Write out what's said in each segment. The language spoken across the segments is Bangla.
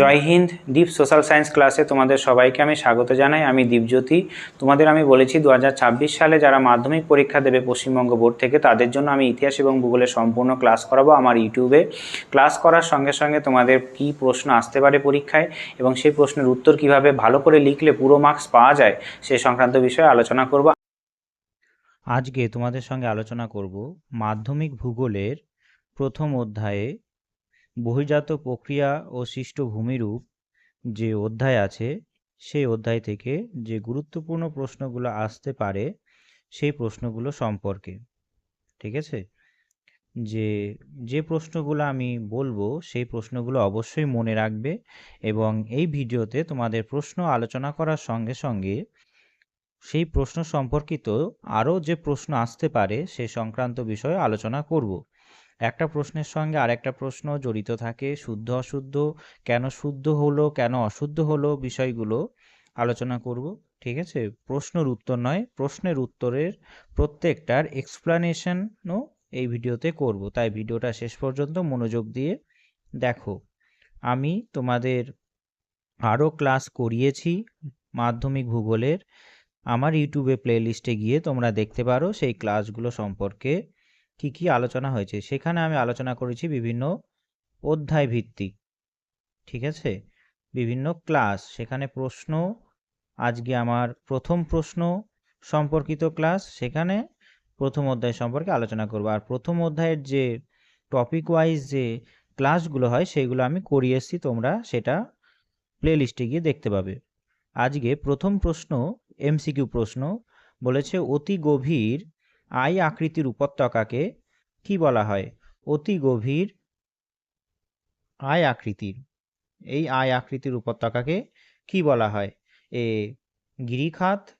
জয় হিন্দ দীপ সোশ্যাল সায়েন্স ক্লাসে তোমাদের সবাইকে আমি স্বাগত জানাই। আমি দীপজ্যোতি। তোমাদের আমি বলেছি দু হাজার ছাব্বিশ সালে যারা মাধ্যমিক পরীক্ষা দেবে পশ্চিমবঙ্গ বোর্ড থেকে, তাদের জন্য আমি ইতিহাস এবং ভূগোলের সম্পূর্ণ ক্লাস করাবো আমার ইউটিউবে। ক্লাস করার সঙ্গে সঙ্গে তোমাদের কি প্রশ্ন আসতে পারে পরীক্ষায় এবং সেই প্রশ্নের উত্তর কীভাবে ভালো করে লিখলে পুরো মার্কস পাওয়া যায় সে সংক্রান্ত বিষয়ে আলোচনা করব। আজকে তোমাদের সঙ্গে আলোচনা করব মাধ্যমিক ভূগোলের প্রথম অধ্যায়ে বহির্জাত প্রক্রিয়া ও সৃষ্ট ভূমিরূপ যে অধ্যায় আছে, সেই অধ্যায় থেকে যে গুরুত্বপূর্ণ প্রশ্নগুলো আসতে পারে, সেই প্রশ্নগুলো সম্পর্কে। ঠিক আছে? যে যে প্রশ্নগুলো আমি বলব, সেই প্রশ্নগুলো অবশ্যই মনে রাখবে এবং এই ভিডিওতে তোমাদের প্রশ্ন আলোচনা করার সঙ্গে সঙ্গে সেই প্রশ্ন সম্পর্কিত আরও যে প্রশ্ন আসতে পারে, সে সংক্রান্ত বিষয়ে আলোচনা করব। একটা প্রশ্নের সঙ্গে আরেকটা প্রশ্ন জড়িত থাকে, শুদ্ধ অশুদ্ধ, কেন শুদ্ধ হলো, কেন অশুদ্ধ হলো বিষয়গুলো আলোচনা করব, ঠিক আছে? প্রশ্নের উত্তর নয়, প্রশ্নের উত্তরের প্রত্যেকটার এক্সপ্লানেশনও এই ভিডিওতে করব। তাই ভিডিওটা শেষ পর্যন্ত মনোযোগ দিয়ে দেখো। আমি তোমাদের আরও ক্লাস করিয়েছি মাধ্যমিক ভূগোলের। আমার ইউটিউবে প্লেলিস্টে গিয়ে তোমরা দেখতে পারো সেই ক্লাসগুলো সম্পর্কে কি কি আলোচনা হয়েছে? সেখানে আমি আলোচনা করেছি বিভিন্ন অধ্যায় ভিত্তিক ঠিক আছে? বিভিন্ন ক্লাস, সেখানে প্রশ্ন, আজকে আমার প্রথম প্রশ্ন সম্পর্কিত ক্লাস, সেখানে প্রথম অধ্যায় সম্পর্কে আলোচনা করব। আর প্রথম অধ্যায়ের যে টপিক ওয়াইজ যে ক্লাসগুলো হয়, সেগুলো আমি করিয়ে এসেছি, তোমরা সেটা প্লেলিস্টে গিয়ে দেখতে পাবে। আজকে প্রথম প্রশ্ন এমসিকিউ প্রশ্ন, বলেছে, অতি গভীর আই আকৃতির উপত্যকাকে কি বলা হয়? অতি গভীর আয় আকৃতির। এই আয় আকৃতির উপত্যকাকে কি বলা হয়? এ গিরিখাত,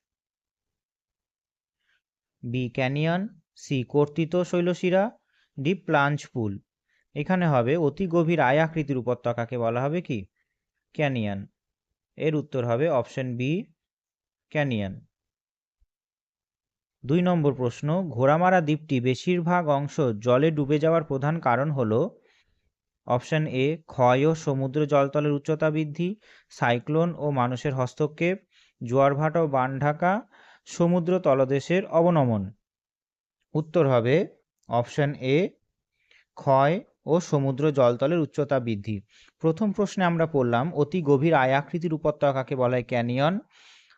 বি ক্যানিয়ন, সি কর্তিত শৈলশিরা, ডি প্লাঞ্চ পুল এখানে হবে অতি গভীর আয় আকৃতির উপত্যকাকে বলা হবে কি? ক্যানিয়ন। এর উত্তর হবে অপশন বি ক্যানিয়ন। দুই নম্বর প্রশ্ন, ঘোড়ামারা দ্বীপটি বেশিরভাগ অংশ জলে ডুবে যাওয়ার প্রধান কারণ হল অপশন এ, ক্ষয় ও সমুদ্র জলতলের উচ্চতা বৃদ্ধি, সাইক্লোন ও মানুষের হস্তক্ষেপ, জোয়ারভাটা ও বান ঢাকা, সমুদ্র তলদেশের অবনমন। উত্তর হবে অপশন এ, ক্ষয় ও সমুদ্র জলতলের উচ্চতা বৃদ্ধি। প্রথম প্রশ্নে আমরা পড়লাম, অতি গভীর আয়াকৃতির উপত্যকাকে বলা হয় ক্যানিয়ন?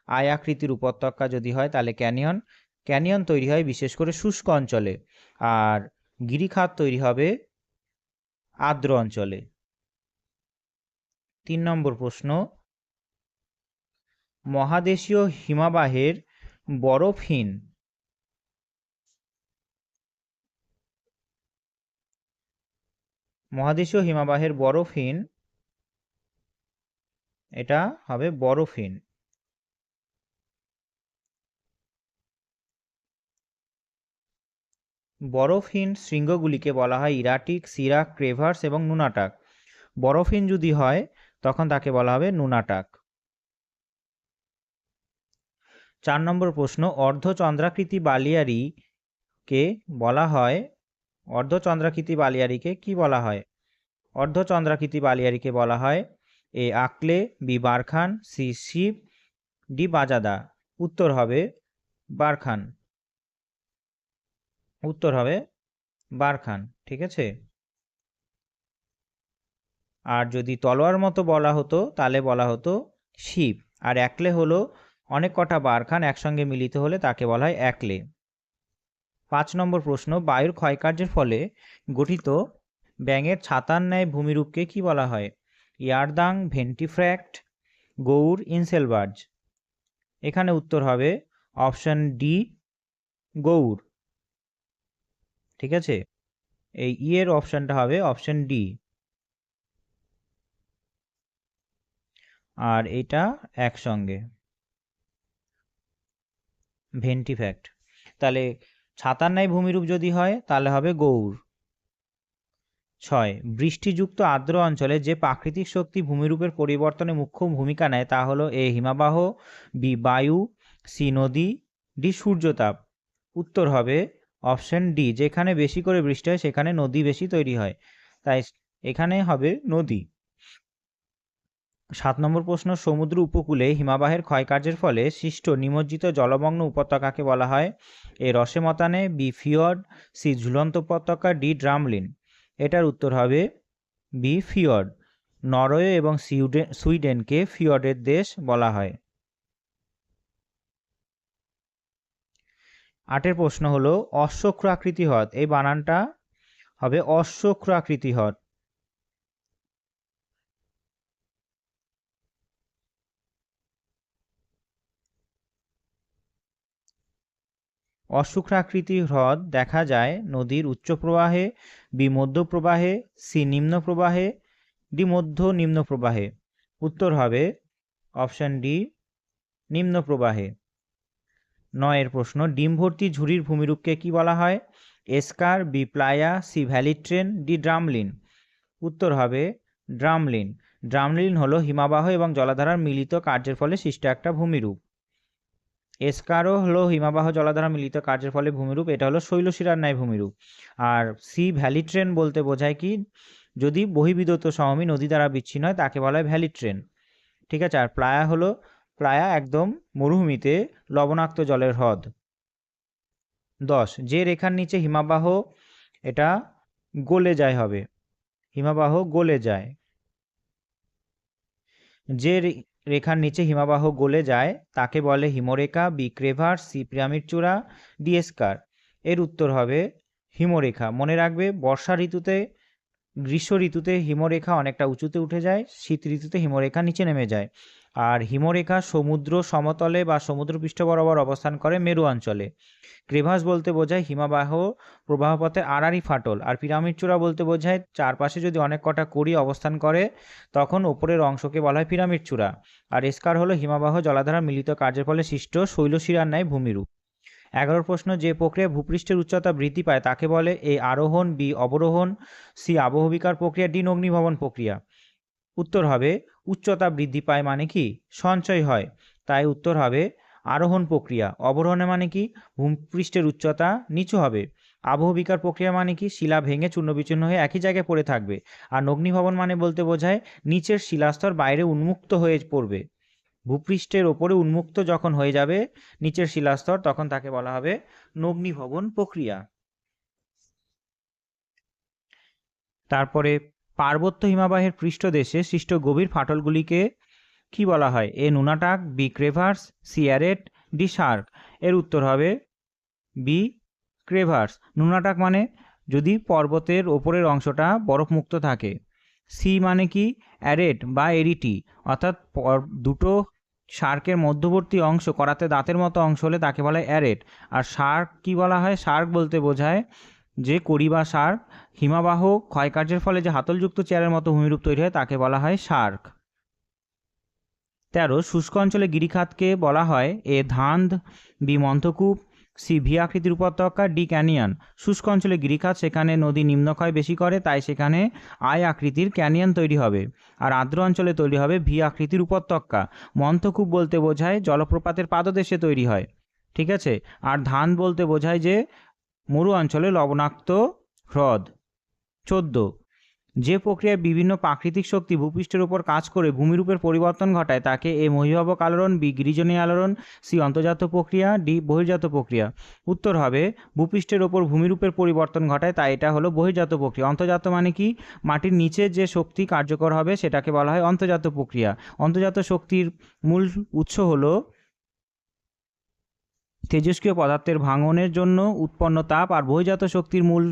আয়াকৃতির উপত্যকা যদি হয় তাহলে ক্যানিয়ন। ক্যানিয়ন তৈরি হয় বিশেষ করে শুষ্ক অঞ্চলে, আর গিরিখাত তৈরি হবে আর্দ্র অঞ্চলে। তিন নম্বর প্রশ্ন, মহাদেশীয় হিমাবাহের বরফহীন মহাদেশীয় হিমাবাহের বরফহীন, এটা হবে বরফহীন। বরফহীন শৃঙ্গগুলিকে বলা হয় ইরাটিক, সিরাক, ক্রেভার্স এবং নুনাটাক। বরফহীন যদি হয়, তখন তাকে বলা হবে নুনাটাক। চার নম্বর প্রশ্ন, অর্ধচন্দ্রাকৃতি বালিয়ারিকে বলা হয়, অর্ধচন্দ্রাকৃতি বালিয়ারিকে কি বলা হয়? অর্ধচন্দ্রাকৃতি বালিয়ারিকে বলা হয় A আকলে, B barchan, C Shiva, D bajada. উত্তর হবে বারখান। উত্তর হবে বারখান, ঠিক আছে? আর যদি তলোয়ার মতো বলা হতো তাহলে বলা হতো শিব। আর একলে হলো অনেক কটা বারখান একসঙ্গে মিলিত হলে তাকে বলা হয় একলে। পাঁচ নম্বর প্রশ্ন, বায়ুর ক্ষয়কার্যের ফলে গঠিত ব্যাঙের ছাতার ন্যায় ভূমিরূপকে কি বলা হয়? ইয়ারদাং ভেন্টিফ্র্যাক্ট গৌর ইনসেলবার্জ। এখানে উত্তর হবে অপশন ডি গৌর ঠিক আছে? এই ই এর অপশানটা হবে অপশন ডি আর এটা একসঙ্গে। ভেন্টিফ্যাক্ট তাহলে ছাতার ন্যায় ভূমিরূপ যদি হয়, তাহলে হবে গৌর। ছয়, বৃষ্টিযুক্ত আর্দ্র অঞ্চলে যে প্রাকৃতিক শক্তি ভূমিরূপের পরিবর্তনে মুখ্য ভূমিকা নেয়, তা হলো এ হিমাবাহ, বি বায়ু, সি নদী, ডি সূর্যতাপ। উত্তর হবে অপশন ডি, যেখানে বেশি করে বৃষ্টি হয়, সেখানে নদী বেশি তৈরি হয়। তাই এখানে হবে নদী। সাত নম্বর প্রশ্ন, সমুদ্র উপকূলে হিমাবাহের ক্ষয়কার্যের ফলে সৃষ্ট নিমজ্জিত জলমগ্ন উপত্যকাকে বলা হয়। এ রসে মতানে বি ফিয়র্ড সি ঝুলন্ত উপত্যকা, ডি ড্রামলিন। এটার উত্তর হবে বি ফিয়র্ড নরওয়ে এবং সুইডেন সুইডেনকে ফিয়র্ডের দেশ বলা হয়। আটের প্রশ্ন হলো অশ্বক্রাকৃতি হ্রদ এই বানানটা হবে অশ্বক্রাকৃতি হ্রদ অশুক্রাকৃতি হ্রদ দেখা যায় নদীর উচ্চ প্রবাহে বি মধ্য প্রবাহে, সি নিম্ন প্রবাহে, ডি মধ্য নিম্ন প্রবাহে। উত্তর হবে অপশান ডি, নিম্ন প্রবাহে। নয়ের প্রশ্ন, ডিম ভর্তি ঝুড়ির ভূমিরূপকে কি বলা হয়? Esker, B playa, C valley train, D drumlin. উত্তর হবে ড্রামলিন। ড্রামলিন হলো হিমাবাহ এবং জলাধারার মিলিত কার্যের ফলে সৃষ্ট একটা ভূমিরূপ। এসকারও হলো হিমাবাহ, জলাধারা মিলিত কার্যের ফলে ভূমিরূপ, এটা হলো শৈলশিরার ন্যায় ভূমিরূপ। আর সি ভ্যালি ট্রেন বলতে বোঝায় কি? যদি বহিবিদত সমভূমি নদী দ্বারা বিচ্ছিন্ন হয়, তাকে বলা হয় ভ্যালি ট্রেন ঠিক আছে, আর প্লায়া হলো প্লায়া একদম মরুভূমিতে লবণাক্ত জলের হ্রদ। দশ, যে রেখার নিচে হিমাবাহ, এটা গলে যায় হবে। হিমাবাহ গলে যায়। যে রেখার নিচে হিমাবাহ গলে যায়, তাকে বলে হিমরেখা, বিক্রেভার সি পিরামিড চূড়া, ডিএসকার। এর উত্তর হবে হিমরেখা। মনে রাখবে, বর্ষা ঋতুতে, গ্রীষ্ম ঋতুতে হিমরেখা অনেকটা উঁচুতে উঠে যায়, শীত ঋতুতে হিমরেখা নিচে নেমে যায়। আর হিমরেখা সমুদ্র সমতলে বা সমুদ্রপৃষ্ঠ বরাবর অবস্থান করে মেরু অঞ্চলে। ক্রেভাস বলতে বোঝায় হিমাবাহ প্রবাহপথে আড়াআড়ি ফাটল আর পিরামিড চূড়া বলতে বোঝায় চারপাশে যদি অনেক কটা কড়ি অবস্থান করে, তখন ওপরের অংশকে বলা হয় পিরামিড চূড়া। আর এসকার হলো হিমাবাহ জলাধারা মিলিত কার্যের ফলে সৃষ্ট শৈলশিরার ন্যায় ভূমিরূপ। এগারো প্রশ্ন, যে প্রক্রিয়া ভূপৃষ্ঠের উচ্চতা বৃদ্ধি পায় তাকে বলে এ আরোহণ, বি অবরোহণ, সি আবহবিকার প্রক্রিয়া, ডি অগ্নিভবন প্রক্রিয়া। উত্তর হবে উচ্চতা বৃদ্ধি পায় মানে কি? সঞ্চয় হয়। তাই উত্তর হবে, আরোহণ প্রক্রিয়া। অবরোহণে মানে কি? ভূপৃষ্ঠের উচ্চতা নিচু হবে। আবহবিকার প্রক্রিয়া মানে কি? শিলা ভেঙে চূর্ণবিচূর্ণ হয়ে একই জায়গায় পড়ে থাকবে। আর অগ্নিভবন মানে বলতে বোঝায়, নিচের শিলাস্তর বাইরে উন্মুক্ত হয়ে পড়বে। ভূপৃষ্ঠের ওপরে উন্মুক্ত যখন হয়ে যাবে, নিচের শিলাস্তর, তখন তাকে বলা হবে নগ্নিভবন প্রক্রিয়া। তারপরে পার্বত্য হিমাবাহের পৃষ্ঠদেশে সৃষ্ট গভীর ফাটলগুলিকে কি বলা হয়? A nunatak, B crevasse, C arete, D Shark. এর উত্তর হবে বি ক্রেভার্স। নুনাটাক মানে যদি পর্বতের ওপরের অংশটা বরফমুক্ত থাকে। সি মানে কি? অ্যারেট বা এরিটি। অর্থাৎ দুটো শার্কের মধ্যবর্তী অংশ করাতে দাঁতের মতো অংশ হলে তাকে বলা অ্যারেট। আর শার্ক কি বলা হয়? শার্ক বলতে বোঝায় যে কড়ি বা শার্ক হিমাবাহ ক্ষয়কার্যের ফলে যে হাতলযুক্ত চেয়ারের মতো ভূমিরূপ তৈরি হয় তাকে বলা হয় শার্ক তেরো, শুষ্ক অঞ্চলে গিরিখাতকে বলা হয় এ ধান্ধ বি মন্থকূপ, সি ভি আকৃতির উপত্যকা, ডি ক্যানিয়ন। শুষ্ক অঞ্চলে গিরিখাত, সেখানে নদী নিম্নক্ষয় বেশি করে, তাই সেখানে আয় আকৃতির ক্যানিয়ন তৈরি হবে। আর আর্দ্র অঞ্চলে তৈরি হবে ভি আকৃতির উপত্যকা। মন্থকূপ বলতে বোঝায় জলপ্রপাতের পাদদেশে তৈরি হয়। ঠিক আছে? আর ধান বলতে বোঝায় যে মরু অঞ্চলে লবণাক্ত হ্রদ। চোদ্দ। যে প্রক্রিয়ায় বিভিন্ন প্রাকৃতিক শক্তি ভূপৃষ্ঠের উপর কাজ করে ভূমিরূপের পরিবর্তন ঘটায়, তাকে এ মহিভাবক আলোড়ন বি গিরিজনীয় আলোড়ন সি অন্তর্জাত প্রক্রিয়া, ডি বহির্জাত প্রক্রিয়া। উত্তর হবে, ভূপৃষ্ঠের ওপর ভূমিরূপের পরিবর্তন ঘটায়, তাই এটা হলো বহির্জাত প্রক্রিয়া। অন্তর্জাত মানে কি? মাটির নিচে যে শক্তি কার্যকর হবে, সেটাকে বলা হয় অন্তর্জাত প্রক্রিয়া। অন্তর্জাত শক্তির মূল উৎস হলো তেজস্ক্রিয় পদার্থের ভাঙনের জন্য উৎপন্ন তাপ আর বহির্জাত শক্তির মূল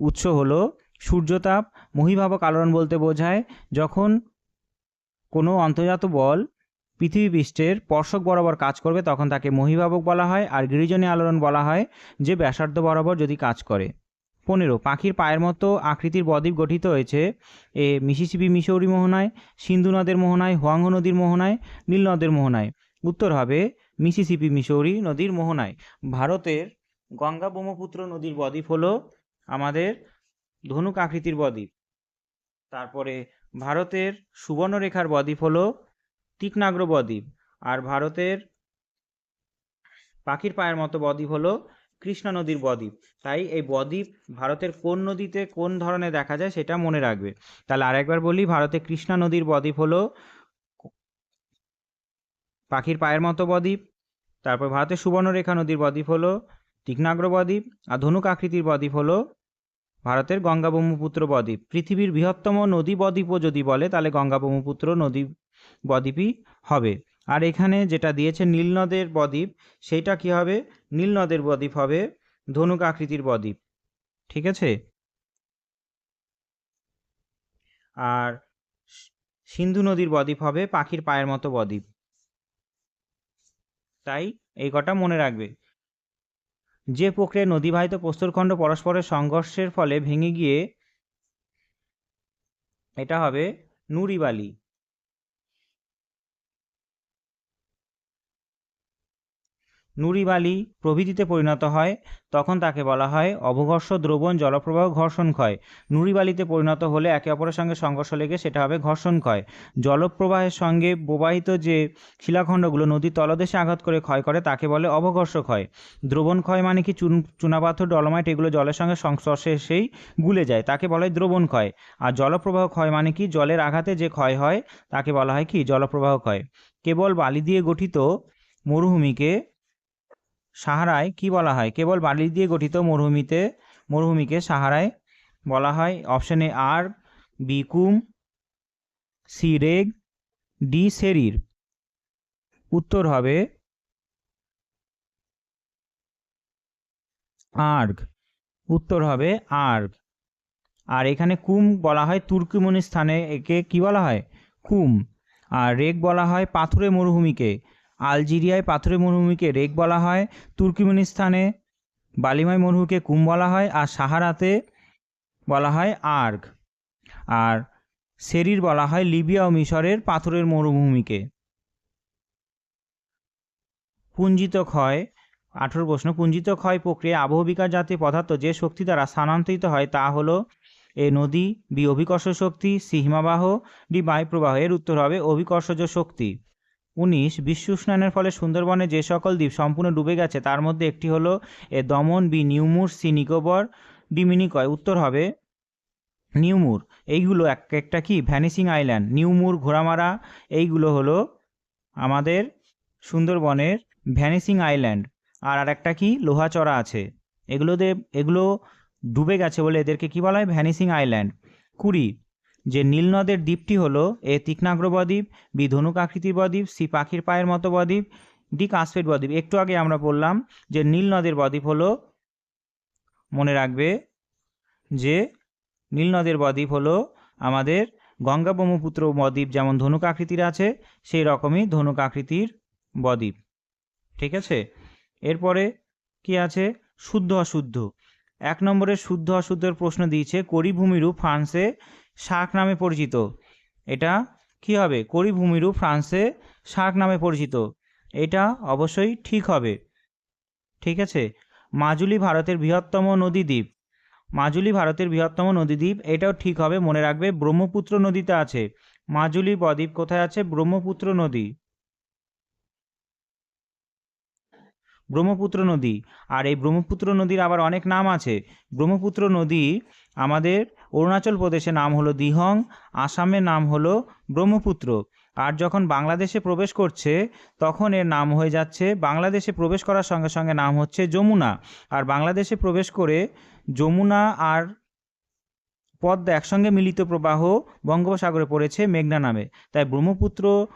উৎস হল সূর্যতাপ, মহিভাবক আলোড়ন বলতে বোঝায় যখন কোনো অন্তর্জাত বল পৃথিবী পৃষ্ঠের স্পর্শক বরাবর কাজ করবে তখন তাকে মহিভাবক বলা হয় আর গিরিজনীয় আলোড়ন বলা হয় যে ব্যাসার্ধ বরাবর যদি কাজ করে। পনেরো, পাখির পায়ের মতো আকৃতির বদ্বীপ গঠিত হয়েছে এ মিসিসিপি মিসৌরি মোহনায়, সিন্ধু নদের মোহনায়, হোয়াংহো নদীর মোহনায়, নীল নদের মোহনায়। উত্তর হবে মিসিসিপি মিসৌরি নদীর মোহনায়। ভারতের গঙ্গা ব্রহ্মপুত্র নদীর বদ্বীপ হলো আমাদের ধনুক আকৃতির বদ্বীপ। তারপরে ভারতের সুবর্ণরেখার বদ্বীপ হলো তীক্ষ্ণাগ্র বদ্বীপ। আর ভারতের পাখির পায়ের মতো বদ্বীপ হলো কৃষ্ণা নদীর বদ্বীপ। তাই এই বদ্বীপ ভারতের কোন নদীতে কোন ধরনের দেখা যায় সেটা মনে রাখবে। তাহলে আরেকবার বলি ভারতের কৃষ্ণা নদীর বদ্বীপ হলো পাখির পায়ের মতো বদ্বীপ, তারপর ভারতের সুবর্ণরেখা নদীর বদ্বীপ হলো তীক্ষ্ণাগ্র বদ্বীপ আর ধনুক আকৃতির বদ্বীপ হলো ভারতের গঙ্গা ব্রহ্মপুত্র বদ্বীপ। পৃথিবীর বৃহত্তম নদী বদ্বীপও যদি বলে, তাহলে গঙ্গা ব্রহ্মপুত্র নদী বদ্বীপই হবে। আর এখানে যেটা দিয়েছে নীলনদের বদ্বীপ, সেইটা কি হবে? নীলনদের বদ্বীপ হবে ধনুক আকৃতির বদ্বীপ। ঠিক আছে? আর সিন্ধু নদীর বদ্বীপ হবে পাখির পায়ের মতো বদ্বীপ। তাই এই কটা মনে রাখবে। যে প্রক্রিয়ায় নদীবাহিত প্রস্তরখণ্ড পরস্পরের সংঘর্ষের ফলে ভেঙে গিয়ে, এটা হবে নুড়িবালি নুড়িবালি প্রভৃতিতে পরিণত হয়, তখন তাকে বলা হয় অবঘর্ষ দ্রবণ জলপ্রবাহ ঘর্ষণ ক্ষয়। নুড়িবালিতে পরিণত হলে একে অপরের সঙ্গে সংঘর্ষ লেগে সেটা হবে ঘর্ষণ ক্ষয়। জলপ্রবাহের সঙ্গে প্রবাহিত যে শিলাখণ্ডগুলো নদীর তলদেশে আঘাত করে ক্ষয় করে, তাকে বলে অবঘর্ষ ক্ষয়। দ্রবণ ক্ষয় মানে কি? চুন, চুনাপাথর, ডলমাইট, এগুলো জলের সঙ্গে সংস্পর্শে এসেই গুলে যায়, তাকে বলা হয় দ্রবণ ক্ষয়। আর জলপ্রবাহ ক্ষয় মানে কি? জলের আঘাতে যে ক্ষয় হয়, তাকে বলা হয় কি? জলপ্রবাহ ক্ষয়। কেবল বালি দিয়ে গঠিত মরুভূমিকে সাহারায় কি বলা হয়? কেবল বালি দিয়ে গঠিত মরুভূমিতে, মরুভূমিকে সাহারায় বলা হয়। অপশানে আর, বি, কুম, সি, রেগ, ডি, সেরির। উত্তর হবে আর্গ। উত্তর হবে আর্গ। আর এখানে কুম বলা হয় তুর্কিমনি স্থানে একে কি বলা হয়? কুম। আর রেগ বলা হয় পাথুরে মরুভূমিকে। আলজেরিয়ায় পাথুরে মরুভূমিকে রেগ বলা হয়, তুর্কিমিনিস্তানে বালিময় মরুভূমিকে কুম বলা হয়, আর সাহারাতে বলা হয় আর্গ। আর সেরির বলা হয় লিবিয়া ও মিশরের পাথরের মরুভূমিকে। পুঞ্জিত ক্ষয়, আঠেরো প্রশ্ন, পুঞ্জিত ক্ষয় প্রক্রিয়া আবহবিকার জাতীয় পদার্থ যে শক্তি দ্বারা স্থানান্তরিত হয় তা হলো এ নদী, বি অভিকর্ষ শক্তি, সি হিমাবাহ, ডি বায়ুপ্রবাহ এর উত্তর হবে অভিকর্ষজ শক্তি। উনিশ, বিশ্ব উষ্ণায়নের ফলে সুন্দরবনে যে সকল দ্বীপ সম্পূর্ণ ডুবে গেছে, তার মধ্যে একটি হলো, A, Daman B, New Moore, C, Nicobar, D, Minicoy. উত্তর হবে, নিউমুর। এইগুলো এক, একটা কি? Vanishing island. নিউমুর, ঘোড়ামারা, এইগুলো হলো আমাদের সুন্দরবনের ভ্যানিসিং আইল্যান্ড। আর আরেকটা কি? লোহাচড়া আছে। এগুলোতে, এগুলো ডুবে গেছে বলে এদেরকে কি বলা হয়? Vanishing island. কুড়ি যে নীলনদের দ্বীপটি হলো এ তীক্ষ্ণাগ্র বদ্বীপ বি ধনুক আকৃতির বদ্বীপ, সি পাখির পায়ের মতো বদ্বীপ, ডি কাসপেট বদ্বীপ। একটু আগে আমরা বললাম যে নীল নদের বদ্বীপ হলো, মনে রাখবে, যে নীল নদের বদ্বীপ হলো আমাদের গঙ্গা ব্রহ্মপুত্র বদ্বীপ, যেমন ধনুক আকৃতির আছে, সেই রকমই ধনুক আকৃতির বদ্বীপ। ঠিক আছে? এরপরে কি আছে? শুদ্ধ অশুদ্ধ। এক নম্বরে শুদ্ধ অশুদ্ধের প্রশ্ন দিয়েছে, করিভূমিরূপ ফ্রান্সে শার্ক নামে পরিচিত। এটা কি হবে? করিভূমিরূপ ফ্রান্সে শার্ক নামে পরিচিত। এটা অবশ্যই ঠিক হবে। ঠিক আছে? মাজুলি ভারতের বৃহত্তম নদী দ্বীপ মাজুলি ভারতের বৃহত্তম নদীদ্বীপ। এটাও ঠিক হবে, মনে রাখবে। ব্রহ্মপুত্র নদীতে আছে। মাজুলি বদ্বীপ কোথায় আছে? ব্রহ্মপুত্র নদী। ব্রহ্মপুত্র নদী। আর এই ব্রহ্মপুত্র নদীর আবার অনেক নাম আছে। ব্রহ্মপুত্র নদী আমাদের অরুণাচল প্রদেশে নাম হলো দিহং, আসামের নাম হলো ব্রহ্মপুত্র। আর যখন বাংলাদেশে প্রবেশ করছে, তখন এর নাম হয়ে যাচ্ছে, বাংলাদেশে প্রবেশ করার সঙ্গে সঙ্গে নাম হচ্ছে যমুনা। আর বাংলাদেশে প্রবেশ করে যমুনা আর পদ্মা একসঙ্গে মিলিত প্রবাহ বঙ্গোপসাগরে পড়েছে মেঘনা নামে। তাই ব্রহ্মপুত্র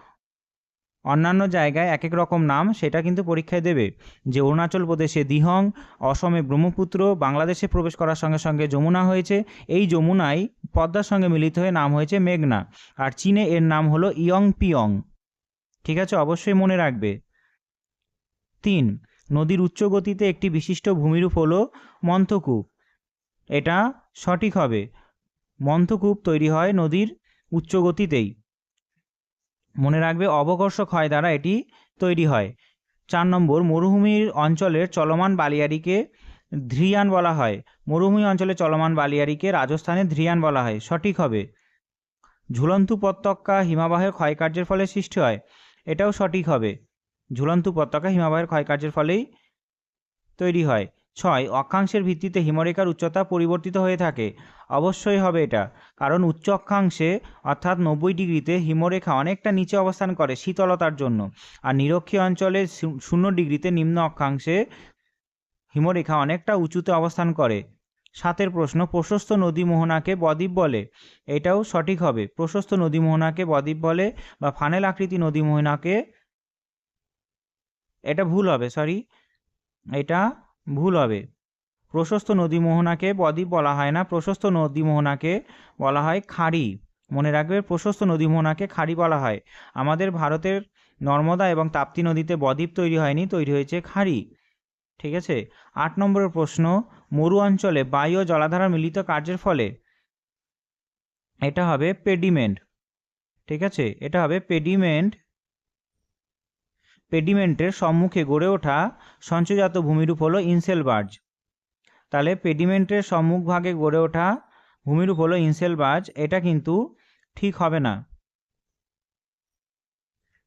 অন্যান্য জায়গায় এক এক রকম নাম, সেটা কিন্তু পরীক্ষায় দেবে। যে অরুণাচল প্রদেশে দিহং, অসমে ব্রহ্মপুত্র, বাংলাদেশে প্রবেশ করার সঙ্গে সঙ্গে যমুনা হয়েছে। এই যমুনাই পদ্মার সঙ্গে মিলিত হয়ে নাম হয়েছে মেঘনা। আর চীনে এর নাম হলো ইয়ং পিয়ং ঠিক আছে? অবশ্যই মনে রাখবে। তিন, নদীর উচ্চ গতিতে একটি বিশিষ্ট ভূমিরূপ হলো মন্থকূপ। এটা সঠিক হবে। মন্থকূপ তৈরি হয় নদীর উচ্চ গতিতেই মনে রাখবে অবকর্ষ ক্ষয় দ্বারা এটি তৈরি হয়। চার নম্বর, মরুভূমির অঞ্চলের চলমান বালিয়ারিকে ধ্রিয়ান বলা হয়। মরুভূমি অঞ্চলে চলমান বালিয়ারিকে রাজস্থানে ধ্রিয়ান বলা হয়। সঠিক হবে। ঝুলন্ত উপত্যকা হিমাবাহের ক্ষয়কার্যের ফলে সৃষ্টি হয়। এটাও সঠিক হবে। ঝুলন্ত উপত্যকা হিমাবাহের ক্ষয়কার্যের ফলেই তৈরি হয়। ছয় অক্ষাংশের ভিত্তিতে হিমরেখার উচ্চতা পরিবর্তিত হয়ে থাকে। অবশ্যই হবে এটা, কারণ উচ্চ অক্ষাংশে, অর্থাৎ নব্বই ডিগ্রিতে, হিমরেখা অনেকটা নিচে অবস্থান করে শীতলতার জন্য, আর নিরক্ষীয় অঞ্চলে শূন্য ডিগ্রিতে নিম্ন অক্ষাংশে হিমরেখা অনেকটা উঁচুতে অবস্থান করে। সাতের প্রশ্ন, প্রশস্ত নদী মোহনাকে বদ্বীপ বলে? এটাও সঠিক হবে। প্রশস্ত নদী মোহনাকে বদ্বীপ বলে বা ফানেল আকৃতি নদী মোহনাকে এটা ভুল হবে সরি এটা ভুল হবে। প্রশস্ত নদী মোহনাকে বদ্বীপ বলা হয় না। প্রশস্ত নদী মোহনাকে বলা হয় খাড়ি। মনে রাখবে, প্রশস্ত নদী মোহনাকে খাড়ি বলা হয়। আমাদের ভারতের নর্মদা এবং তাপ্তি নদীতে বদ্বীপ তৈরি হয়নি, তৈরি হয়েছে খাড়ি। ঠিক আছে? আট নম্বরের প্রশ্ন, মরু অঞ্চলে বায়ু ও জলাধারা মিলিত কার্যের ফলে এটা হবে পেডিমেন্ট। ঠিক আছে? এটা হবে পেডিমেন্ট পেডিমেন্টের সম্মুখে গড়ে ওঠা সঞ্চয়জাত ভূমিরূপ হলো ইনসেলবার্জ তাহলে পেডিমেন্টের সম্মুখভাগে গড়ে ওঠা ভূমিরূপ হলো ইনসেলবার্জ এটা কিন্তু ঠিক হবে না।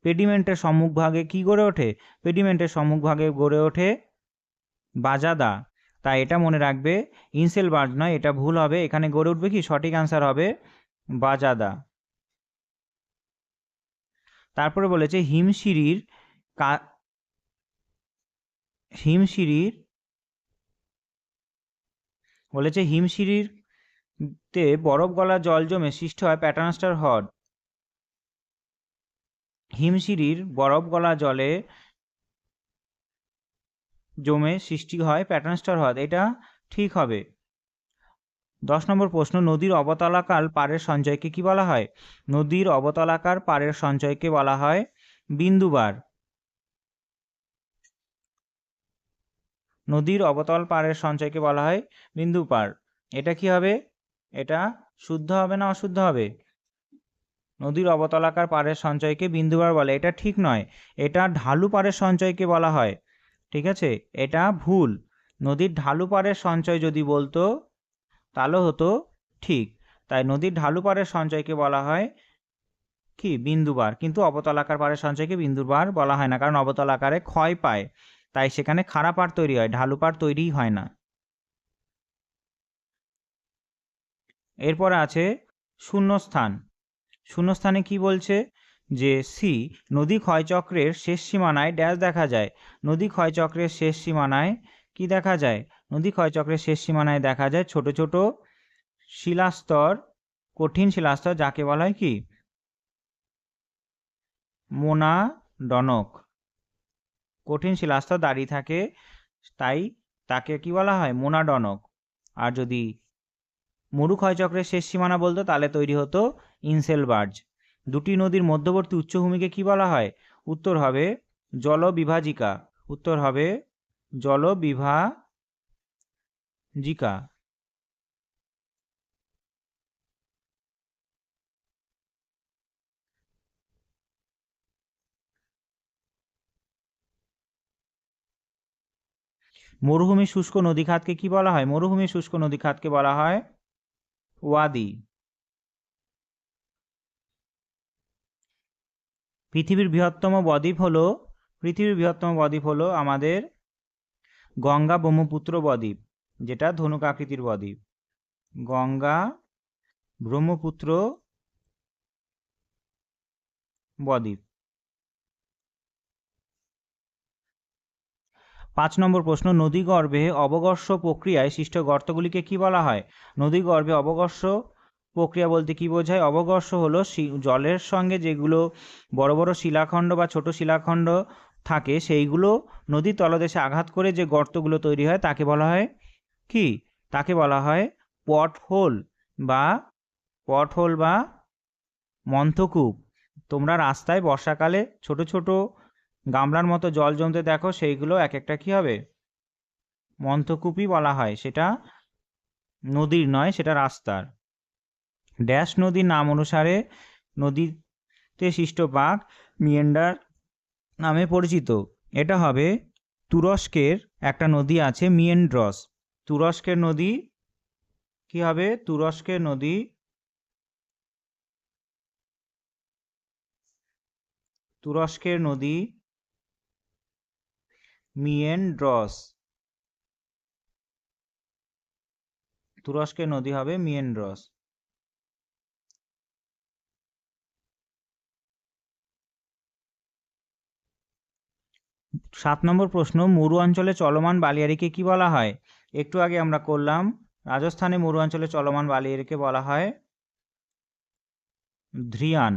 পেডিমেন্টের সম্মুখভাগে কি গড়ে ওঠে? পেডিমেন্টের সম্মুখভাগে গড়ে ওঠে বাজাদা। তাই এটা মনে রাখবে ইনসেলবার্জ নয়, এটা ভুল হবে। এখানে গড়ে উঠবে কি? সঠিক অ্যান্সার হবে বাজাদা। তারপরে বলেছে হিমশিরির হিমশিরির বলেছে হিমশিরির তে বরফ গলা জল জমে সৃষ্টি হয় প্যাটার্নস্টার হ্রদ। হিমশিরির বরফ গলা জলে জমে সৃষ্টি হয় প্যাটার্নস্টার হ্রদ। এটা ঠিক হবে। দশ নম্বর প্রশ্ন, নদীর অবতলাকার পাড়ের সঞ্চয়কে কি বলা হয়? নদীর অবতলাকার পাড়ের সঞ্চয়কে বলা হয় বিন্দুবার। নদীর অবতল পাড়ের সঞ্চয়কে বলা হয় বিন্দু পাড়। এটা কি হবে? এটা শুদ্ধ হবে না অশুদ্ধ হবে? নদীর অবতলাকার পাড়ের সঞ্চয়কে বিন্দু বিন্দুবার বলে। এটা ঠিক নয়। এটা ঢালু পাড়ের সঞ্চয়কে বলা হয়। ঠিক আছে? এটা ভুল। নদীর ঢালু পাড়ের সঞ্চয় যদি বলতো, তাহলে হতো ঠিক। তাই নদীর ঢালু পাড়ের সঞ্চয়কে বলা হয় কি? বিন্দুবার কিন্তু অবতলাকার পাড়ের সঞ্চয়কে বিন্দুবার বলা হয় না। কারণ অবতলাকারে ক্ষয় পায়। তাই সেখানে খারাপ পাড় তৈরি হয়, ঢালু পাড় তৈরিই হয় না। এরপরে আছে শূন্যস্থান। শূন্যস্থানে কি বলছে? যে সি নদী ক্ষয়চক্রের শেষ সীমানায় ড্যাশ দেখা যায়। নদী ক্ষয়চক্রের শেষ সীমানায় কি দেখা যায়? নদী ক্ষয়চক্রের শেষ সীমানায় দেখা যায় ছোট ছোট শিলাস্তর, কঠিন শিলাস্তর, যাকে বলা হয় কি? মোনা ডনক কঠিন শিলাস্তর দাঁড়িয়ে থাকে, তাই তাকে কি বলা হয়? মোনাডনক। আর যদি মরু ক্ষয়চক্রের শেষ সীমানা বলতো, তাহলে তৈরি হতো ইনসেলবার্জ। দুটি নদীর মধ্যবর্তী উচ্চভূমিকে কি বলা হয়? উত্তর হবে জলবিভাজিকা। উত্তর হবে জলবিভাজিকা। মরুভূমি শুষ্ক নদী খাতকে কি বলা হয়? মরুভূমি শুষ্ক নদী খাতকে বলা হয় ওয়াদি। পৃথিবীর বৃহত্তম বদ্বীপ হলো, পৃথিবীর বৃহত্তম বদ্বীপ হলো আমাদের গঙ্গা ব্রহ্মপুত্র বদ্বীপ, যেটা ধনুক আকৃতির বদ্বীপ। গঙ্গা ব্রহ্মপুত্র বদ্বীপ। পাঁচ নম্বর প্রশ্ন নদীগর্ভে অবগর্ষ প্রক্রিয়ায় সৃষ্ট গর্তগুলিকে কি বলা হয়? নদীগর্ভে অবগর্ষ প্রক্রিয়া বলতে কি বোঝায়? অবগর্ষ হলো জলের সঙ্গে যেগুলো বড় বড় শিলাখণ্ড বা ছোট শিলাখণ্ড থাকে, সেইগুলো নদীর তলদেশে আঘাত করে যে গর্তগুলো তৈরি হয়, তাকে বলা হয় কি? তাকে বলা হয় পট হোল বা পট হোল বা মন্থকূপ। তোমরা রাস্তায় বর্ষাকালে ছোট ছোট গামলার মতো জল জমতে দেখো, সেইগুলো এক একটা কি হবে? মন্থকূপই বলা হয়। সেটা নদীর নয়, সেটা রাস্তার। ড্যাশ নদীর নাম অনুসারে নদীতে সৃষ্ট বাঘ মিয়েন্ডার নামে পরিচিত। এটা হবে তুরস্কের একটা নদী আছে, মিয়েন্ড্রস। তুরস্কের নদী কি হবে? তুরস্কের নদী তুরস্কের নদী মিয়েন্ড্রস তুরস্কের নদী হবে মিয়েন্ড্রস সাত নম্বর প্রশ্ন, মরু অঞ্চলে চলমান বালিয়াড়িকে কি বলা হয়? একটু আগে আমরা করলাম, রাজস্থানে মরু অঞ্চলে চলমান বালিয়াড়িকে বলা হয় ধ্রিয়ান।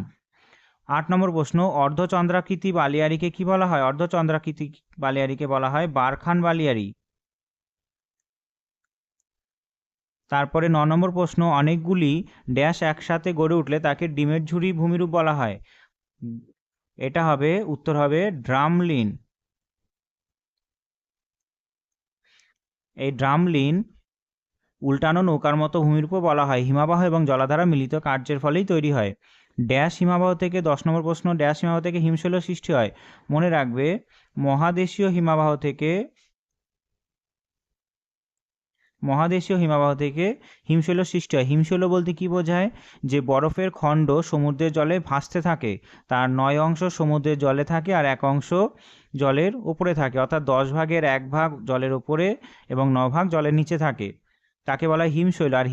আট নম্বর প্রশ্ন, অর্ধচন্দ্রাকৃতি বালিয়াড়িকে কি বলা হয়? অর্ধচন্দ্রাকৃতি বালিয়াড়িকে বলা হয় বারখান বালিয়াড়ি তারপরে ন নম্বর প্রশ্ন, অনেকগুলি ড্যাশ একসাথে গড়ে উঠলে তাকে ডিমের ঝুড়ি ভূমিরূপ বলা হয়। এটা হবে, উত্তর হবে ড্রামলিন। এই ড্রামলিন উল্টানো নৌকার মতো ভূমিরূপও বলা হয়। হিমাবাহ এবং জলাধারা মিলিত কার্যের ফলেই তৈরি হয়। ড্যাশ হিমাবাহ থেকে দশ নম্বর প্রশ্ন, ড্যাশ হিমাবাহ থেকে হিমশৈল সৃষ্টি হয়। মনে রাখবে, মহাদেশীয় হিমাবাহ থেকে, মহাদেশীয় হিমাবাহ থেকে হিমশৈল সৃষ্টি হয়। হিমশৈল বলতে কি বোঝায়? যে বরফের খণ্ড সমুদ্রের জলে ভাসতে থাকে, তার নয় অংশ সমুদ্রের জলে থাকে আর এক অংশ জলের উপরে থাকে। অর্থাৎ দশ ভাগের এক ভাগ জলের উপরে এবং ন ভাগ জলের নিচে থাকে। তাকে বলা হয় হিমশৈল। আর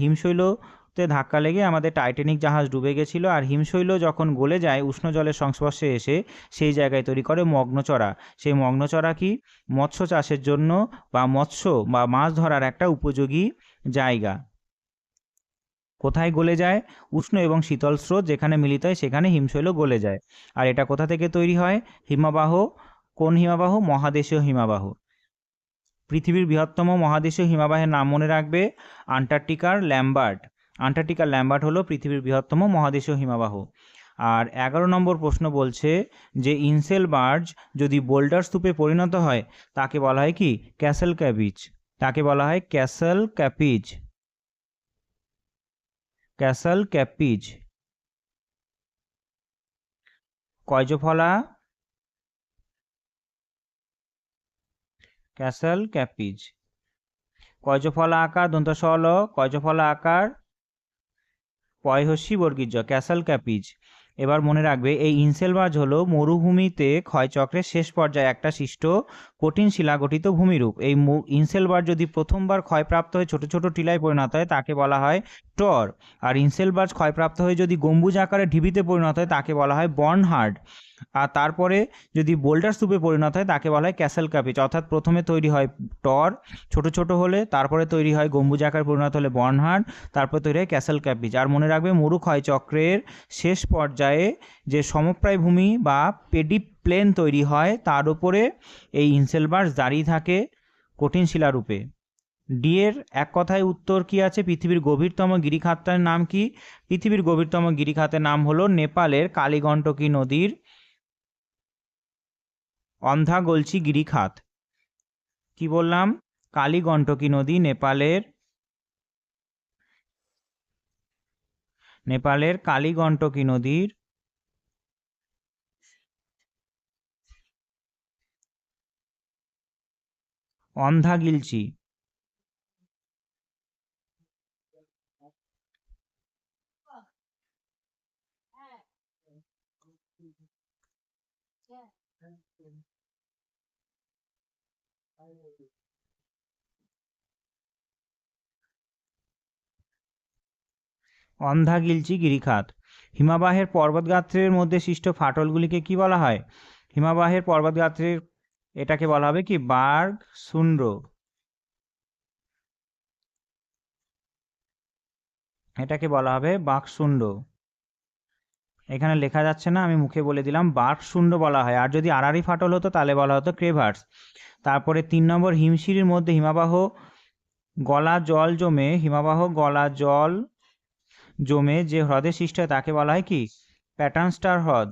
হিমশৈলতে ধাক্কা লেগে আমাদের টাইটানিক জাহাজ ডুবে গেছিল আর হিমশৈল যখন গলে যায় উষ্ণ জলের সংস্পর্শে এসে সেই জায়গায় তৈরি করে মগ্নচড়া সেই মগ্নচড়া কি? মৎস্য চাষের জন্য বা মৎস্য বা মাছ ধরার একটা উপযোগী জায়গা। কোথায় গলে যায়? উষ্ণ এবং শীতল স্রোত যেখানে মিলিত হয় সেখানে হিমশৈল গলে যায়। আর এটা কোথা থেকে তৈরি হয়? হিমাবাহ। কোন হিমাবাহ? মহাদেশীয় হিমাবাহ। পৃথিবীর বৃহত্তম মহাদেশীয় হিমাবাহের নাম মনে রাখবে আন্টার্কটিকার ল্যাম্বার্ট। আন্টার্কটিকার ল্যাম্বার্ট হলো পৃথিবীর বৃহত্তম মহাদেশীয় হিমাবাহ। আর এগারো নম্বর প্রশ্ন বলছে যে ইনসেল বার্জ যদি বোল্ডার স্তূপে পরিণত হয়, তাকে বলা হয় কি? ক্যাসেল ক্যাপিজ তাকে বলা হয় castle ক্যাপিজ। Castle kopje. কয়জফলা? Castle kopje. কয়জফলা আকার? দন্তসল কয়জফলা আকার? পয়হস্যি বর্গীর্য ক্যাসাল ক্যাপিজ। এবার মনে রাখবে, এই ইনসেলভাজ হলো মরুভূমিতে ক্ষয়চক্রের শেষ পর্যায়ে একটা সৃষ্ট কঠিন শিলাগঠিত ভূমিরূপ। এই ইনসেলবার যদি প্রথমবার ক্ষয়প্রাপ্ত হয়ে ছোট ছোট টিলায় পরিণত হয়, তাকে বলা হয় টর। আর ইনসেলবাজ ক্ষয়প্রাপ্ত হয়ে যদি গম্বুজ আকারে ঢিবিতে পরিণত হয়, তাকে বলা হয় বর্ন বর্নহার্ড। আর তারপরে যদি বোল্ডার স্তূপে পরিণত হয়, তাকে বলা হয় ক্যাসেল ক্যাপিচ। অর্থাৎ প্রথমে তৈরি হয় টর, ছোট ছোট হলে তারপরে তৈরি হয় গম্বুজ আকার পরিণত হলে বর্নহার্ড, তারপর তৈরি হয় ক্যাসেল ক্যাপিচ। আর মনে রাখবে মরু ক্ষয়চক্রের শেষ পর্যায়ে যে সমপ্রায় ভূমি বা পেডি প্লেন তৈরি হয়, তার উপরে এই ইনসেলবার্স দাঁড়িয়ে থাকে কঠিন শিলারূপে ডি এর এক কথায় উত্তর কি আছে? পৃথিবীর গভীরতম গিরিখাতের নাম কি? পৃথিবীর গভীরতম গিরিখাতের নাম হলো নেপালের কালীগণ্ডকী নদীর অন্ধাগলচি গিরিখাত। কি বললাম? কালীগণ্ডকী নদী নেপালের নেপালের কালীগণ্ডকী নদীর অন্ধাগিলচি অন্ধাগিলচি গিরিখাত। হিমাবাহের পর্বতগাত্রের মধ্যে সৃষ্ট ফাটলগুলিকে কি বলা হয়? হিমাবাহের পর্বতগাত্রের এটাকে বলা হবে কি? Bergschrund. এটাকে বলা হবে বাকশুণ্ড এখানে লেখা যাচ্ছে না, আমি মুখে বলে দিলাম বাকশুণ্ড বলা হয়। আর যদি আড়ারি ফাটল হতো, তাহলে বলা হতো ক্রেভার্স। তারপরে তিন নম্বর হিমশিরির মধ্যে হিমাবাহ গলা জল জমে, হিমাবাহ গলা জল জমে যে হ্রদের সৃষ্টি হয়, তাকে বলা হয় কি? প্যাটার্ন স্টার হ্রদ।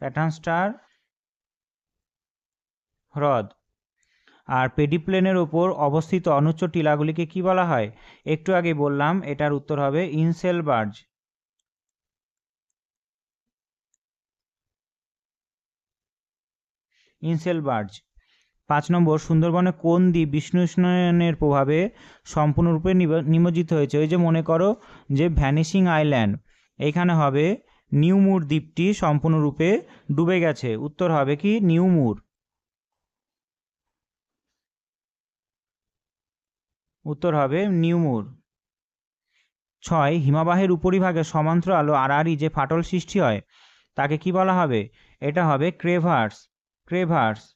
প্যাটার্ন স্টার, হ্রদ। আর পেডিপ্লেনের ওপর অবস্থিত অনুচ্চ টিলাগুলিকে কি বলা হয়? একটু আগে বললাম, এটার উত্তর হবে ইনসেল বার্জ ইনসেল বার্জ পাঁচ নম্বর, সুন্দরবনে কোন দ্বীপ বিষ্ণু উষ্ণায়নের প্রভাবে সম্পূর্ণরূপে নিমজ্জিত হয়েছে? ওই যে মনে করো যে ভ্যানিশিং আইল্যান্ড, এইখানে হবে নিউমুর দ্বীপটি সম্পূর্ণরূপে ডুবে গেছে। উত্তর হবে কি? নিউমুর উত্তর হবে নিউমুর ছয়, হিমাবাহের উপরিভাগে সমান্তর আলো আড়াআড়ি যে ফাটল সৃষ্টি হয়, তাকে কি বলা হবে? এটা হবে ক্রেভার্স। ক্রেভার্স।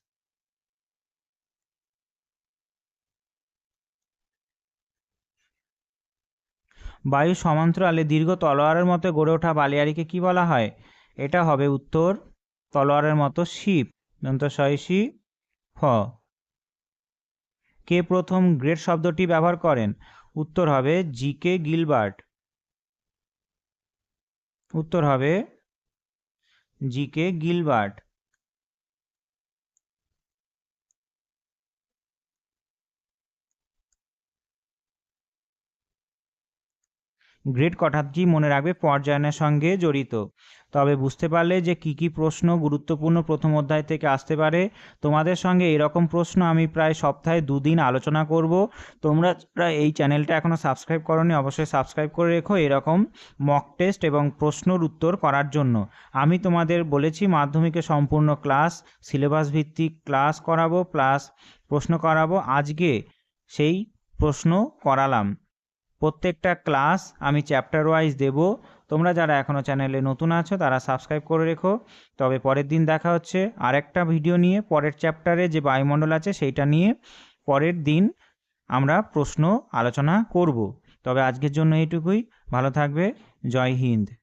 বায়ু সমান্তরালে দীর্ঘ তলোয়ারের মতো গড়ে ওঠা বালিয়াড়িকে কি বলা হয়? এটা হবে উত্তর, তলোয়ারের মতো শিপ। দন্তস্বয়সী ফ। কে প্রথম গ্রেট শব্দটি ব্যবহার করেন? উত্তর হবে জি কে গিলবার্ট। উত্তর হবে জি কে গিলবার্ট। গ্রেড কথাটি মনে রাখবে পর্যায়নের সঙ্গে জড়িত। তবে বুঝতে পারলে যে কি কি প্রশ্ন গুরুত্বপূর্ণ প্রথম অধ্যায় থেকে আসতে পারে। তোমাদের সঙ্গে এরকম প্রশ্ন আমি প্রায় সপ্তাহে দুদিন আলোচনা করব। তোমরা এই চ্যানেলটা এখনও সাবস্ক্রাইব করনি, অবশ্যই সাবস্ক্রাইব করে রেখো এরকম মক টেস্ট এবং প্রশ্নর উত্তর করার জন্য। আমি তোমাদের বলেছি মাধ্যমিকে সম্পূর্ণ ক্লাস সিলেবাস ভিত্তিক ক্লাস করাবো প্লাস প্রশ্ন করাবো। আজকে সেই প্রশ্ন করালাম। প্রত্যেকটা ক্লাস আমি চ্যাপ্টার ওয়াইজ দেব। তোমরা যারা এখনও চ্যানেলে নতুন আছো, তারা সাবস্ক্রাইব করে রেখো। তবে পরের দিন দেখা হচ্ছে আরেকটা ভিডিও নিয়ে। পরের চ্যাপ্টারে যে বায়ুমণ্ডল আছে, সেইটা নিয়ে পরের দিন আমরা প্রশ্ন আলোচনা করব। তবে আজকের জন্য এইটুকুই। ভালো থাকবে। জয় হিন্দ।